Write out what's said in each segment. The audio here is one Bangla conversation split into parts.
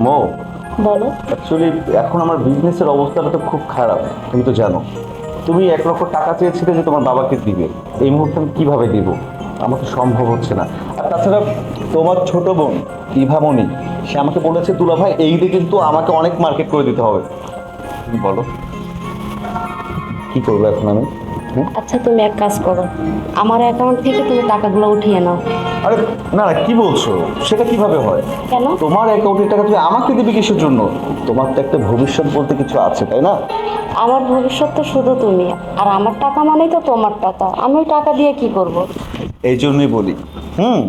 মো বলো। অ্যাকচুয়ালি এখন আমার বিজনেসের অবস্থাটা তো খুব খারাপ তুমি তো জানো। তুমি এক লক্ষ টাকা চেয়েছিলে যে তোমার বাবাকে দিবে। এই মুহূর্তে আমি কীভাবে দিব? আমার তো সম্ভব হচ্ছে না। আর তাছাড়া তোমার ছোট বোন ইভামণি সে আমাকে বলেছে তুলা ভাই এই দিয়ে কিন্তু আমাকে অনেক মার্কেট করে দিতে হবে। বলো। কি করব এখন আমি? হুম? আচ্ছা তুমি এক কাজ করো। আমার অ্যাকাউন্ট থেকে তুমি টাকাগুলো উঠিয়ে নাও। আরে না না কি বলছো? সেটা কীভাবে হয়? কেন? তোমার অ্যাকাউন্টের টাকা তুমি আমাকে দিবে কিসের জন্য? তোমার তো একটা ভবিষ্যৎ বলতে কিছু আছে তাই না? আমার ভবিষ্যৎ তো শুধু তুমি। আর আমার টাকা মানেই তো তোমার টাকা। আমি ওই টাকা দিয়ে কি করব। এই জন্যই বলি। হুম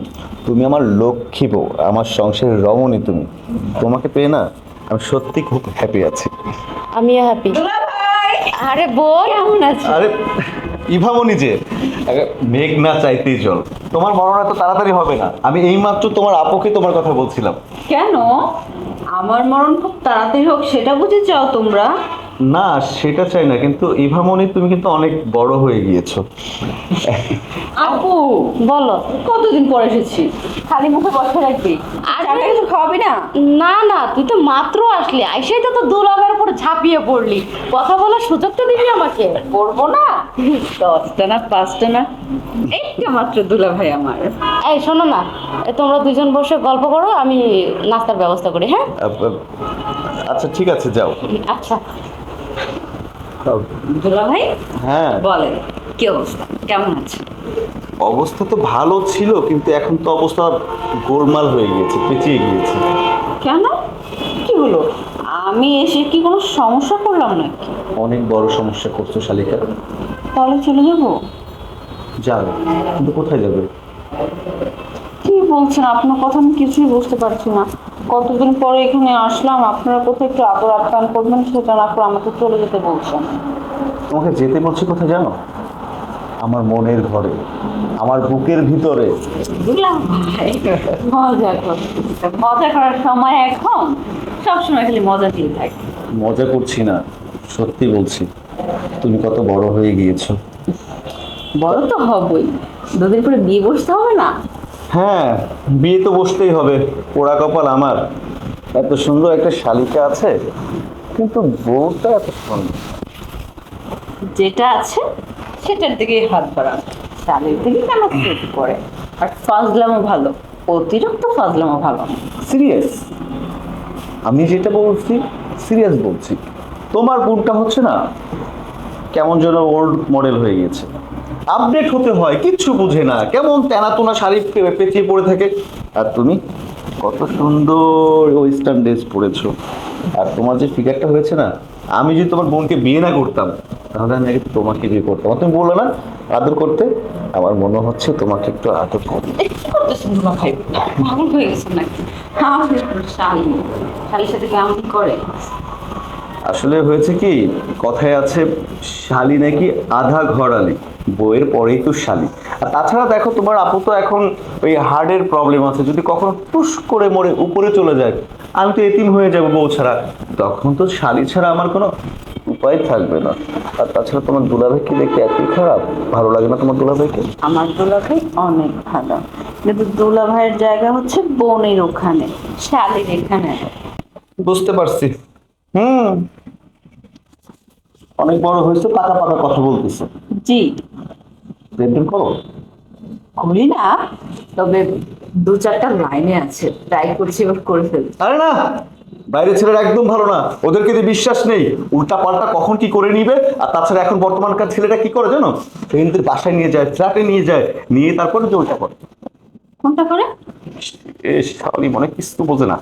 তুমি আমার লক্ষ্মী বউ আমার সংসারের রমণী তুমি। তোমাকে পেয়ে না আমি সত্যি খুব হ্যাপি আছি। আমিও হ্যাপি আরে বোন কেমন আছো আরে ইভামনি যে মেঘ না চাইতেই জল তোমার মরণ এত তাড়াতাড়ি হবে না। আমি এইমাত্র তোমার আপুকে তোমার কথা বলছিলাম। কেন? আমার মরণ খুব তাড়াতাড়ি হোক, সেটা বুঝে চাও তোমরা। না সেটা চাই না কিন্তু ইভামনি তুমি কিন্তু অনেক বড় হয়ে গিয়েছো। আপু বলো। কতদিন পর এসেছি? খালি মুখে বসে রাখবি আর চাটা কিছু খাওয়াবি না? না না তুই তো মাত্র আসলি। আইসাই তো তো দুলাভের উপর ঝাঁপিয়ে পড়লি। কথা বলার সুযোগ তো দিবি আমাকে। করব না? দশটা না পাঁচটা না? একটা মাত্র দুলা ভাই আমার। এই শোনো না। তোমরা দুজন বসে গল্প করো আমি নাস্তার ব্যবস্থা করি হ্যাঁ? আচ্ছা ঠিক আছে যাও। আচ্ছা। দুলা ভাই? হ্যাঁ। বলেন কি অবস্থা? কেমন আছে অবস্থা তো ভালো ছিল কিন্তু এখন তো অবস্থা গোলমাল হয়ে গেছে পেঁচিয়ে গিয়েছে। কেন? কি হলো? আমি এসে কি কোনো সমস্যা করলাম নাকি? অনেক বড় সমস্যা করছ শালিকা। তাহলে চলে যাব? যাবে কিন্তু কোথায় যাবে? কি বলছেন? আপনার কথা আমি কিছুই বুঝতে পারছি না। কতদিন পরে এখানে আসলাম আপনারা কোথায় একটু আদর আপ্যায়ন করবেন সেটা না করে আমাকে চলে যেতে বলছেন। তোমাকে যেতে বলছি কোথায় জানো? আমার মনের ঘরে আমার বুকের ভিতরে। মজা মজা করার সময় এখন সবসময় খালি মজা দিয়ে থাকে। মজা করছি না সত্যি বলছি। তুমি কত বড় হয়ে গিয়েছো। বড় তো হবই। দুদিন পরে বিয়ে বসতে হবে না? হ্যাঁ বিয়ে তো বসতেই হবে। পোড়া কপাল আমার। এত সুন্দর একটা শালিকা আছে কিন্তু বউটা এত সুন্দর। যেটা আছে সেটার দিকে হাত বাড়ান চালের দিকে কেন চোখ পড়ে? আর ফাজলামও ভালো অতিরিক্ত ফাজলামও ভালো। সিরিয়াস? আমি যেটা বলছি সিরিয়াস বলছি। তোমার বোনটা হচ্ছে না কেমন যেন ওল্ড মডেল হয়ে গেছে আপডেট হতে হয়, কিচ্ছু বুঝে না। কেমন তেনাতোনা শাড়ি পেঁচিয়ে পড়ে থাকে। আর তুমি কত সুন্দর ওয়েস্টার্ন ড্রেস পরেছো। আর তোমার যে ফিগারটা হয়েছে না, আমি যদি তোমার বোনকে বিয়ে না করতাম, তাহলে আমি আগে তোমাকে বিয়ে করতাম। তুমি বলল না, আদর করতে। আমার মনে হচ্ছে তোমাকে একটু আদর করতে। ভাই পাগল হয়ে গেছেন নাকি? শালির সাথে কেমন করে? আসলে হয়েছে কি কথায় আছে শালি নাকি আধা ঘরালি বইয়ের পরেই তো শালি। আর তাছাড়া দেখো তোমার আপু তো এখন ওই হার্টের প্রবলেম আছে যদি কখনো টুস করে মরে উপরে চলে যায় আমি তো এতিম হয়ে যাব বউ ছাড়া। তখন তো শালি ছাড়া আমার কোনো উপায় থাকবে না। আর তাছাড়া তোমার দুলাভাইকে দেখতে এতই খারাপ? ভালো লাগে না তোমার দুলাভাইকে? আমার দুলা ভাই অনেক ভালো। কিন্তু দুলা ভাইয়ের জায়গা হচ্ছে বোনের ওখানে শালির এখানে। বুঝতে পারছি। হুম। অনেক বড় হয়েছে পাকা পাকা কথা বলতেছে। জি। প্রেম টেম করো করি না তবে দু চারটা লাইনে আছে ট্রাই করছি এবার করে ফেলছি। আরে না বাইরের ছেলেরা একদম ভালো না। ওদেরকে দিয়ে বিশ্বাস নেই উল্টা পাল্টা কখন কি করে নিবে আর তাছাড়া এখন বর্তমানকার ছেলেরা কি করে জানো? ফ্রেন্ডদের বাসায় নিয়ে যায় ফ্ল্যাটে নিয়ে যায় নিয়ে তারপরে ওইটা করে। কোনটা করে? এ শালি মনে কিছু বোঝে না।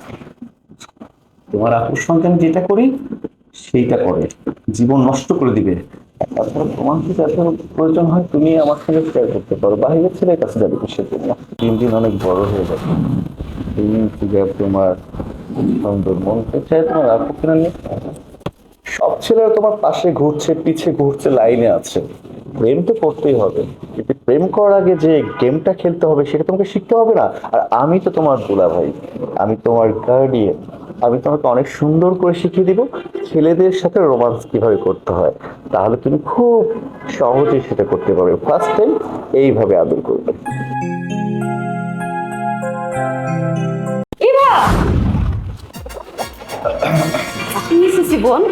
তোমার আপুর আমি যেটা করি সেইটা করে। জীবন নষ্ট করে দিবে। আর তাছাড়া তোমার যদি এত প্রয়োজন হয়, তুমি আমার সঙ্গে শেয়ার করতে পারো। বাইরের ছেলের কাছে যাবে কিসের জন্য দিন দিন অনেক বড় হয়ে যাবে। থেকে তোমার সুন্দর মন চাই তোমার আপু কিনা নিয়ে। সব ছেলেরা তোমার পাশে ঘুরছে, পিছে ঘুরছে, লাইনে আছে। প্রেম তো করতেই হবে। কিন্তু প্রেম করার আগে যে গেমটা খেলতে হবে, সেটা তোমাকে শিখতে হবে না। আর আমি তো তোমার দুলা ভাই আমি তোমার গার্ডিয়ান আমি তোমাকে অনেক সুন্দর করে শিখিয়ে দিব ছেলেদের সাথে রোমান্স কীভাবে করতে হয়। তাহলে তুমি খুব সহজেই সেটা করতে পারবে। ফার্স্ট টাইম এইভাবে আদর করবে। বোন?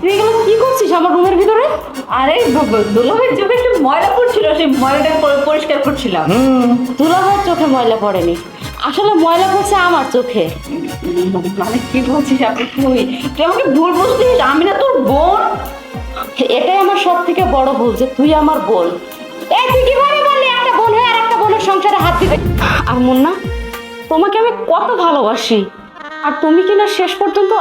তুই এগুলো কি করছিস আমার রুমের ভিতরে? আরে দুলাভের চোখে একটু ময়লা পড়ছিল সেই ময়লাটা পরিষ্কার করছিলাম। দুলাভাইয়ের চোখে ময়লা পড়েনি। আসলে ময়লা পড়ছে আমার চোখে। মানে কি বলছিস আপনি তুই? তুই আমাকে ভুল বুঝছিস আমি না তোর বোন। এটাই আমার সব থেকে বড় ভুল যে তুই আমার বোন। এই তুই কীভাবে বললি? একটা বোন হয়ে আর একটা বোনের সংসারে হাত দিবে। আর মুন্না তোমাকে আমি কত ভালোবাসি। আর তুমি কিনা শেষ পর্যন্ত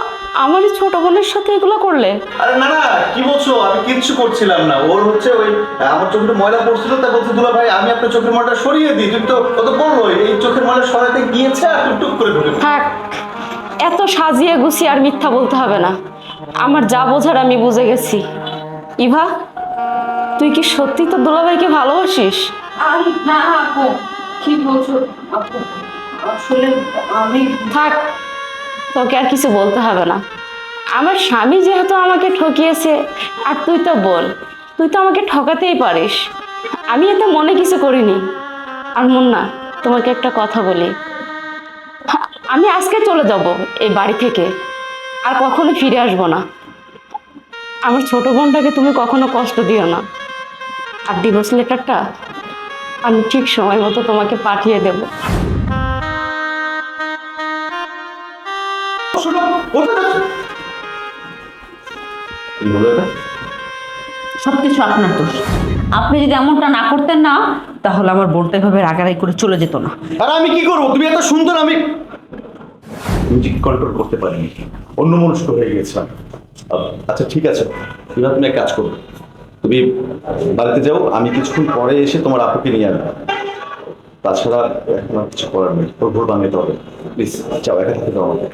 আমারই ছোট বোনের সাথে এগুলো করলে? আরে না না কি বলছো? আমি কিচ্ছু করছিলাম না। ওর হচ্ছে ওই আমার চোখে ময়লা পড়ছিল তাই বলছে দুলা ভাই আমি আপনার চোখের ময়লাটা সরিয়ে দিই। তুমি তো ও তো বলল এই চোখের ময়লা সরাতে গিয়েছে আর টুক টুক করে পড়েছে। থাক এত সাজিয়ে গুছিয়ে আর মিথ্যা বলতে হবে না। আমার যা বোঝার আমি বুঝে গেছি। ইভা তুই কি সত্যি তো দুলাভাইকে ভালোবাসিস? আর না আপু কি বলছো আপু? আসলে আমি থাক তোকে আর কিছু বলতে হবে না। আমার স্বামী যেহেতু আমাকে ঠকিয়েছে, আর তুই তো বল, তুই তো আমাকে ঠকাতেই পারিস। আমি এতে মনে কিছু করিনি। আর মুন্না, তোমাকে একটা কথা বলি। আমি আজকে চলে যাব এই বাড়ি থেকে, আর কখনো ফিরে আসব না। আমার ছোট বোনটাকে তুমি কখনো কষ্ট দিও না। আর ডিভোর্স লেটারটা আমি ঠিক সময় মতো তোমাকে পাঠিয়ে দেবো। কি হলো এটা? সব কিছু আপনার দোষ। আপনি যদি এমনটা না করতেন না তাহলে আমার বোনটা এভাবে রাগারাগি করে চলে যেত না। আর আমি কি করব? তুমি এত সুন্দর আমি নিজেকে কন্ট্রোল করতে পারিনি। অন্য মনস্ক হয়ে গেছিলাম আচ্ছা ঠিক আছে। এবার তুমি এক কাজ করো। তুমি বাড়িতে যাও আমি কিছুক্ষণ পরে এসে তোমার আপুকে নিয়ে আসব। তাছাড়া এখন আর কিছু করার নেই। তোর ভোর বানাতে হবে। প্লিজ যাও একা থাকতে দাও আমাকে।